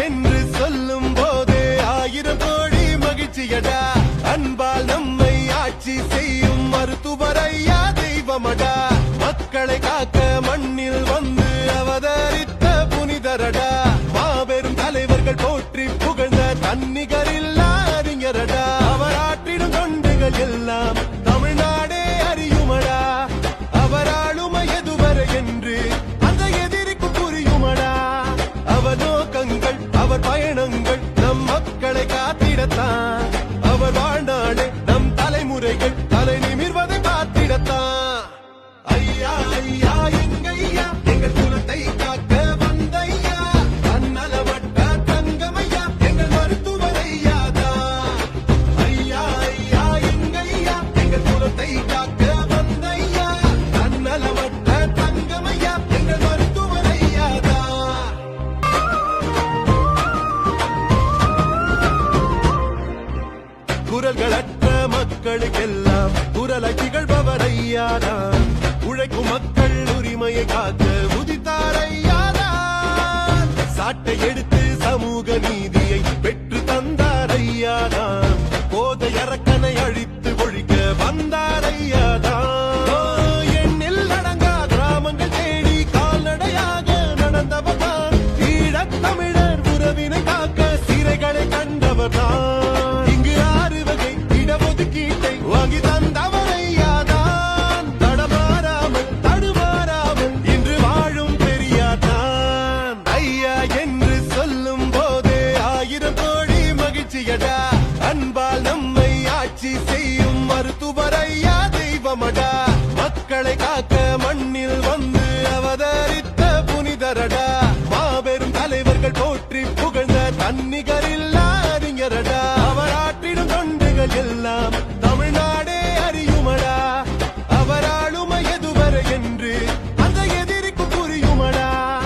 என்று சொல்லும் போதே ஆயிரம் கோடி மகிழ்ச்சியடா காத்திடத்தான் அவர் வாழ்நாளே நம் தலைமுறைகள் தலை நிமிர்வதை பார்த்திடத்தான். ஐயா ஐயா எங்கையா எங்கள் மக்களுக்கெல்லாம் குரலை திகழ்பவர் ஐயாதான் உழைக்கும் மக்கள் உரிமையை காக்க உதித்தார் ஐயாதான் சாட்டை எடுத்து சமூக நீதியை பெற்று தந்தார் ஐயாதான் போதை அரக்கனை அழித்து ஒழிக்க வந்தார் ஐயாதான் ஓ, எண்ணில் அடங்கா கிராமங்கள் தேடி கால்நடையாக நடந்தவர் தான் ஈழத் தமிழர் உறவினை காக்க சிறைகளை கண்டவர் தான் வாங்கி தந்தவன் ஐயா தான் தடமாறாமல் தடுமாறாமல் இன்று வாழும் பெரியா தான் ஐயா என்று சொல்லும் போதே ஆயிரம் கோடி மகிழ்ச்சியடா அன்பால் நம்மை ஆட்சி செய்யும் மருத்துவர் ஐயா தெய்வமடா. மக்களை காக்க மண்ணில் வந்து அவதரித்த புனிதரடா. மாபெரும் தலைவர்கள் போற்றி புகழ்ந்த தன்னிகரில்லா அறிஞரடா. அவர் ஆற்றிடும் தொண்டுகள் எல்லாம்